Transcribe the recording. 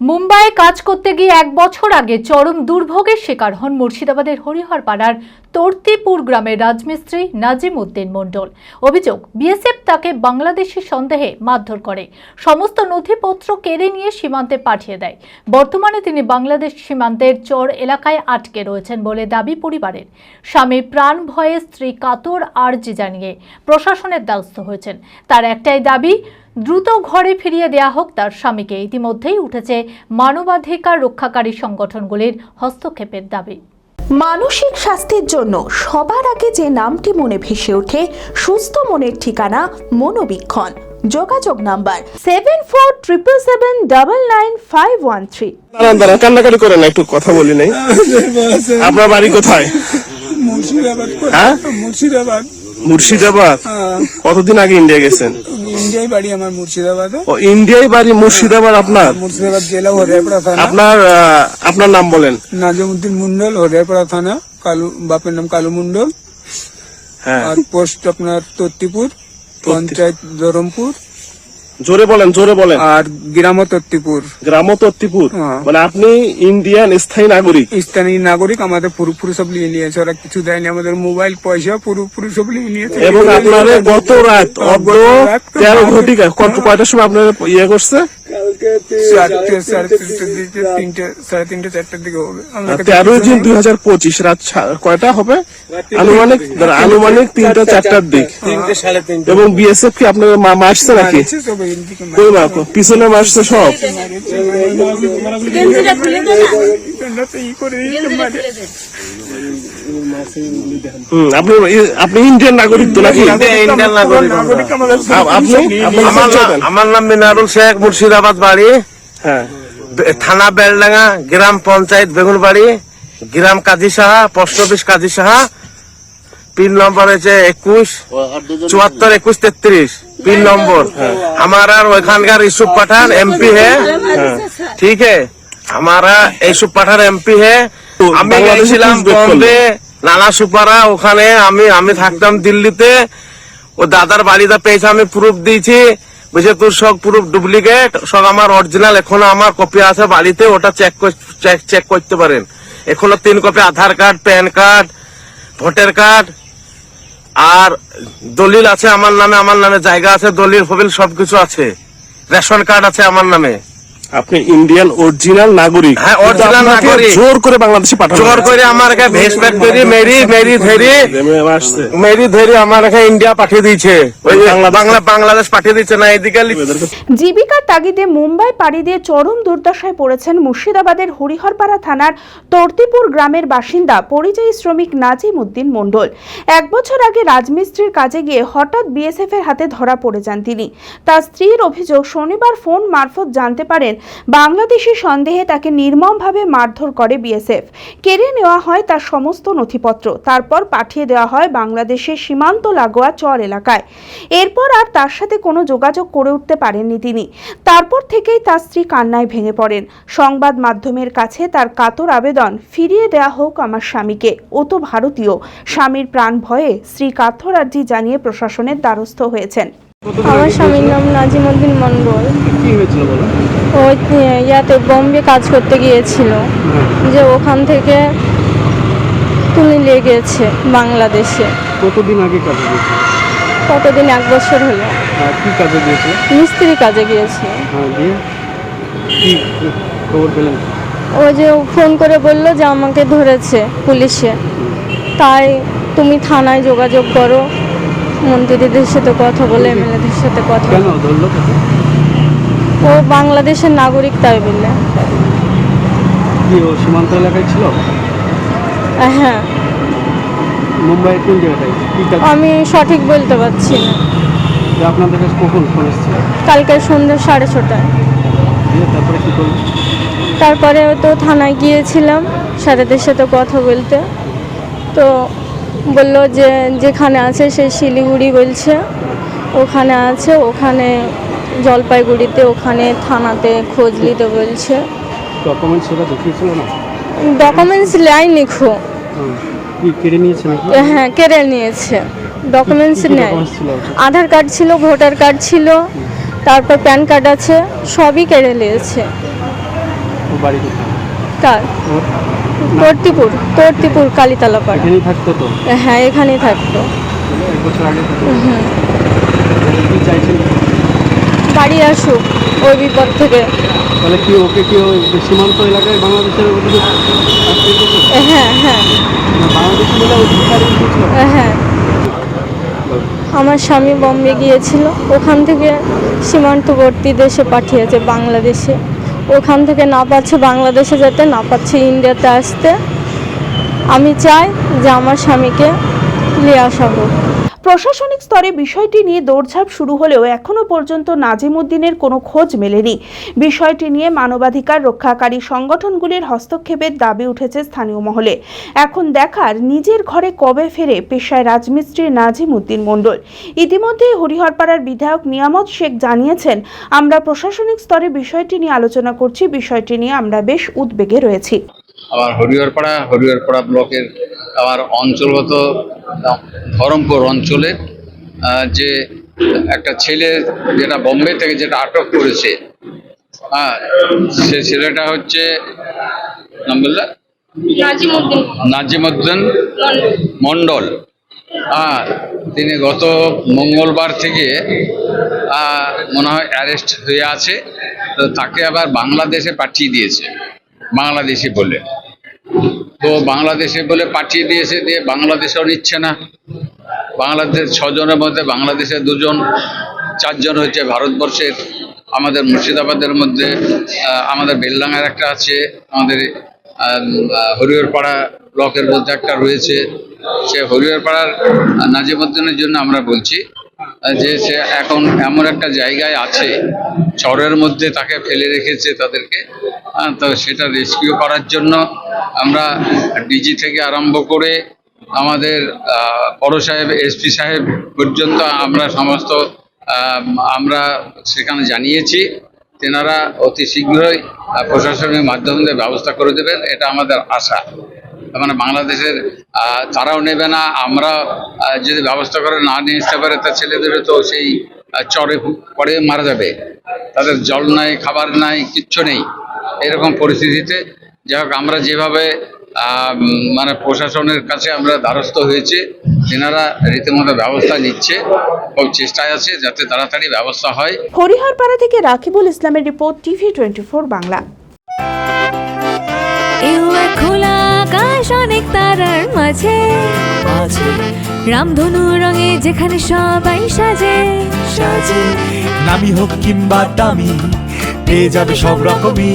মুম্বাইয়ে কাজ করতে গিয়ে এক বছর আগে চরম দুর্ভোগের শিকার হন মুর্শিদাবাদের হরিহরপাড়ার তর্তিপুর গ্রামের রাজমিস্ত্রি নাজিম উদ্দিন মণ্ডল। অভিযোগ, বিএসএফ তাকে বাংলাদেশি সন্দেহে মারধর করে। সমস্ত নথিপত্র কেড়ে নিয়ে সীমান্তে পাঠিয়ে দেয়। বর্তমানে তিনি বাংলাদেশ সীমান্তের চর এলাকায় আটকে রয়েছেন বলে দাবি পরিবারের। স্বামী প্রাণ ভয়ে স্ত্রী কাতর আর্জি জানিয়ে প্রশাসনের দ্বারস্থ হয়েছেন। তার একটাই দাবি দ্রুত ঘরে ফিরিয়ে দেয়া হোক তার স্বামীকে। ইতিমধ্যেই উঠেছে মানবাধিকার রক্ষাকারী সংগঠনগুলির হস্তক্ষেপের দাবি। মানসিক স্বাস্থ্যের জন্য সবার আগে যে নামটি মনে ভেসে ওঠে সুস্থ মনের ঠিকানা মনোবীক্ষণ। যোগাযোগ number seven four triple seven double nine five one three দাঁড়ান দাঁড়ান কান্নাকাটি করে না একটু কথা বলি নাই। আপনার বাড়ি কোথায়? মুর্শিদাবাদ। হ্যাঁ? মুর্শিদাবাদ। মুর্শিদাবাদ? হ্যাঁ, কতদিন আগে ইন্ডিয়া গেছেন? ইন্ডিয়ায় বাড়ি আমার মুর্শিদাবাদে। ও ইন্ডিয়ায় বাড়ি মুর্শিদাবাদ আপনার? মুর্শিদাবাদ জেলা হরিয়াপাড়া থানা। আপনার আপনার নাম বলেন। নাজিমুদ্দিন মন্ডল হরিয়াপাড়া থানা। কালু বাপের নাম কালু মন্ডল। হ্যাঁ। আর পোস্ট আপনার তত্তিপুর পঞ্চায়েত ধরমপুর। জোরে বলেন জোরে বলেন। আর গ্রাম তত্তিপুর গ্রাম তত্তিপুর হ্যাঁ। মানে আপনি ইন্ডিয়ান স্থায়ী নাগরিক? স্থানীয় নাগরিক আমাদের পুরোপুরি সব নিয়ে নিয়েছে। ওরা কিছু দেয়নি আমাদের মোবাইল পয়সা পুরোপুরি সব নিয়ে নিয়েছে। এবং আপনারা গত রাত তেরো ঘটিকা কত কয়টার সময় আপনারা ইয়ে করছে? চারটে সাড়ে তিনটের দিকে তিনটে সাড়ে তিনটে চারটের দিকে হবে তেরোই জুন দুই হাজার পঁচিশ রাত কয়টা হবে আনুমানিক আনুমানিক তিনটা চারটার দিক এবং বিএসএফ কি আপনার মা- মারছে নাকি পিছনে মারছে সব আপনি ইন্ডিয়ান নাগরিক তো নাকি? আমার। নাম মিনারুল শেখ মুর্শিদাবাদ বাড়ি। থানা বেলডাঙ্গা গ্রাম পঞ্চায়েত বেগুনবাড়ি গ্রাম Kazi Saha post office Kazi Saha. Pin নম্বর হয়েছে একুশ চুয়াত্তর একুশ তেত্রিশ। পিন নম্বর। আমার আর ওইখানকার ইস্যু পাঠান এমপি হ্যাঁ। ঠিক হ্যাঁ हमारा ইসুফ পাঠান এমপি है আমি বাংলাদেশে গেছিলাম পুলিশ বের করলো। বম্বে নানা সুপারা ওখানে আমি আমি থাকতাম দিল্লিতে ও দাদার বাড়িতে পেয়েছে আমি প্রুফ দিয়েছি বুঝে তোর সব প্রুফ ডুপ্লিকেট সব আমার অরিজিনাল এখনো আমার কপি আছে বাড়িতে ওটা চেক চেক চেক করতে পারেন এখনো তিন copy Aadhaar card PAN card voter card আর দলিল আছে আমার নামে আমার নামে জায়গা আছে দলিল ফবিল সবকিছু আছে রেশন কার্ড আছে আমার নামে আপনি ইন্ডিয়ান অরিজিনাল নাগরিক। হ্যাঁ, আপনাকে নাগরিক। জোর করে বাংলাদেশে পাঠানো জোর করে আমার কাছে ভেস ফ্যাক্টরি মেরি মেরি ধেরি। মেরি ধেরি আমার এখানে ইন্ডিয়া পাঠিয়ে দিয়েছে। ওই বাংলা বাংলাদেশ পাঠিয়ে দিচ্ছে না এদিকে জীবিকার তাগিদে মুম্বাই পাড়ি দিয়ে চরম দুর্দশায় পড়েছেন মুর্শিদাবাদের হরিহরপাড়া থানার তর্তিপুর গ্রামের বাসিন্দা পরিযায়ী শ্রমিক নাজিম উদ্দিন মণ্ডল। এক বছর আগে রাজমিস্ত্রির কাজে গিয়ে হঠাৎ বিএসএফ এর হাতে ধরা পড়ে যান তিনি। তার স্ত্রীর অভিযোগ শনিবার ফোন মারফত জানতে পারেন বাংলাদেশি সন্দেহে তাকে নির্মমভাবে মারধর করে বিএসএফ। কেড়ে নেওয়া হয় তার সমস্ত নথিপত্র। তারপর পাঠিয়ে দেওয়া হয় বাংলাদেশের সীমান্ত লাগোয়া চর এলাকায়। এরপর আর তার সাথে কোনো যোগাযোগ করে উঠতে পারেননি তিনি। তারপর থেকেই তার স্ত্রী কান্নায় ভেঙে পড়েন। সংবাদ মাধ্যমের কাছে তার কাতর আবেদন ফিরিয়ে দেয়া হোক আমার স্বামীকে। ও তো ভারতীয়। স্বামীর প্রাণ ভয়ে শ্রী কাতর আর্জি জানিয়ে প্রশাসনের দ্বারস্থ হয়েছেন। আমার স্বামীর নাম নাজিমুদ্দিন মন্ডল কি হয়েছিল বলো? ওই ইয়াতে বম্বে কাজ করতে গিয়েছিল। যে ওখান থেকে তুলে নিয়ে গিয়েছে বাংলাদেশে। কতদিন আগে কাজে গিয়েছিল? কতদিন? এক বছর হলো। কি কাজে গিয়েছিল? মিস্ত্রি কাজে গিয়েছিল। হ্যাঁ কি খবর পেলেন? ও যে ফোন করে বলল যে আমাকে ধরেছে পুলিশে। তাই তুমি থানায় যোগাযোগ করো। মন্ত্রীদের সাথে কথা বলে এমএলএদের সাথে কথা ধরলো ও বাংলাদেশের নাগরিক তাই বললে। কি ও সীমান্ত এলাকায় ছিল? হ্যাঁ। মুম্বাইয়ের কোন জায়গাটায়? আমি সঠিক বলতে পারছি না। যে আপনাদের কাছে কখন ফোন এসেছিল কালকে সন্ধ্যে সাড়ে ছটায়। তারপরে কি করলেন? তারপরে তো থানায় গিয়েছিলাম স্যারেদের সাথে কথা বলতে। তো বলল যে যেখানে আছে সেই শিলিগুড়ি বলছে। ওখানে আছে ওখানে জলপাইগুড়িতে ওখানে থানাতে খোঁজ নিতে বলছে। ডকুমেন্টস সেটা দেখিয়েছিল না? ডকুমেন্টস লাইনি খো কি কেড়ে নিয়েছে নাকি? হ্যাঁ কেড়ে নিয়েছে। ডকুমেন্টস নেয়? আধার কার্ড ছিল ভোটার কার্ড ছিল তারপর প্যান কার্ড আছে সবই কেড়ে নিয়েছে। কার? তর্তিপুর তর্তিপুর কালীতলা পাড়া। হ্যাঁ এখানেই থাকতো। এক বছর আগে থাকতো কি চাইছেন বাড়ি আসুক ওই বিপদ থেকে। তাহলে কি ওকে কি ওই সীমান্ত এলাকায় বাংলাদেশের? হ্যাঁ হ্যাঁ। হ্যাঁ। আমার স্বামী বম্বে গিয়েছিল। ওখান থেকে সীমান্তবর্তী দেশে পাঠিয়েছে বাংলাদেশে। ওখান থেকে না পাচ্ছে বাংলাদেশে যেতে না পাচ্ছে ইন্ডিয়াতে আসতে। আমি চাই যে আমার স্বামীকে নিয়ে আসা হোক। প্রশাসনিক স্তরে বিষয়টি নিয়ে দৌড়ঝাঁপ শুরু হলেও এখনও পর্যন্ত নাজিমুদ্দিনের কোনো খোঁজ মেলেনি। বিষয়টি নিয়ে মানবাধিকার রক্ষাকারী সংগঠনগুলির হস্তক্ষেপের দাবি উঠেছে স্থানীয় মহলে। এখন দেখার নিজের ঘরে কবে ফেরে পেশায় রাজমিস্ত্রি নাজিমুদ্দিন মণ্ডল। ইতিমধ্যে হরিহরপাড়ার বিধায়ক নিয়ামত শেখ জানিয়েছেন, আমরা প্রশাসনিক স্তরে বিষয়টি নিয়ে আলোচনা করছি, বিষয়টি নিয়ে আমরা বেশ উদ্বেগে রয়েছি। আমার হরিহরপাড়া হরিহরপাড়া ব্লকের আমার অঞ্চলগত ধরমপুর অঞ্চলে যে একটা ছেলে যেটা বোম্বে থেকে যেটা আটক করেছে হ্যাঁ সে ছেলেটা হচ্ছে নাম বললে? নাজিমুদ্দিন মণ্ডল। হ্যাঁ তিনি গত মঙ্গলবার থেকে মনে হয় অ্যারেস্ট হয়ে আছে তো তাকে আবার বাংলাদেশে পাঠিয়ে দিয়েছে বাংলাদেশি বলে। তো বাংলাদেশে বলে পাঠিয়ে দিয়েছে দিয়ে বাংলাদেশেও নিচ্ছে না। বাংলাদেশ ছজনের মধ্যে বাংলাদেশে দুজন, চারজন হচ্ছে ভারতবর্ষের, আমাদের মুর্শিদাবাদের মধ্যে আমাদের বেলডাঙ্গার একটা আছে, আমাদের হরিহরপাড়া ব্লকের মধ্যে একটা রয়েছে। সে হরিহরপাড়ার নাজিমুদ্দিনের জন্য আমরা বলছি যে সে এখন এমন একটা জায়গায় আছে, চরের মধ্যে তাকে ফেলে রেখেছে তাদেরকে তো সেটা রেস্কিউ করার জন্য আমরা ডিজি থেকে আরম্ভ করে আমাদের বড় সাহেব এসপি সাহেব পর্যন্ত আমরা সমস্ত আমরা সেখানে জানিয়েছি, তেনারা অতি শীঘ্রই প্রশাসনিক মাধ্যম দিয়ে ব্যবস্থা করে দেবেন, এটা আমাদের আশা। মানে বাংলাদেশের তারাও নেবে না, আমরা যদি ব্যবস্থা করে না নিয়ে আসতে পারে, তা ছেলেদেরও তো সেই চরে পড়ে মারা যাবে। তাদের জল নাই, খাবার নাই, কিচ্ছু নেই। এরকম পরিস্থিতিতে যাই হোক আমরা যেভাবে আহ, মানে প্রশাসনের কাছে আমরা দ্বারস্থ হয়েছে তেনারা রীতিমতো ব্যবস্থা নিচ্ছে খুব চেষ্টায় আছে যাতে তাড়াতাড়ি ব্যবস্থা হয়। হরিহরপাড়া থেকে রাকিবুল ইসলামের report TV twenty four Bangla. খোলা আকাশ অনেক তারার মাঝে। রামধনু রঙে যেখানে সবাই সাজে। সাজে। নামি হোক কিংবা দামি পেয়ে যাবে সব রকমই।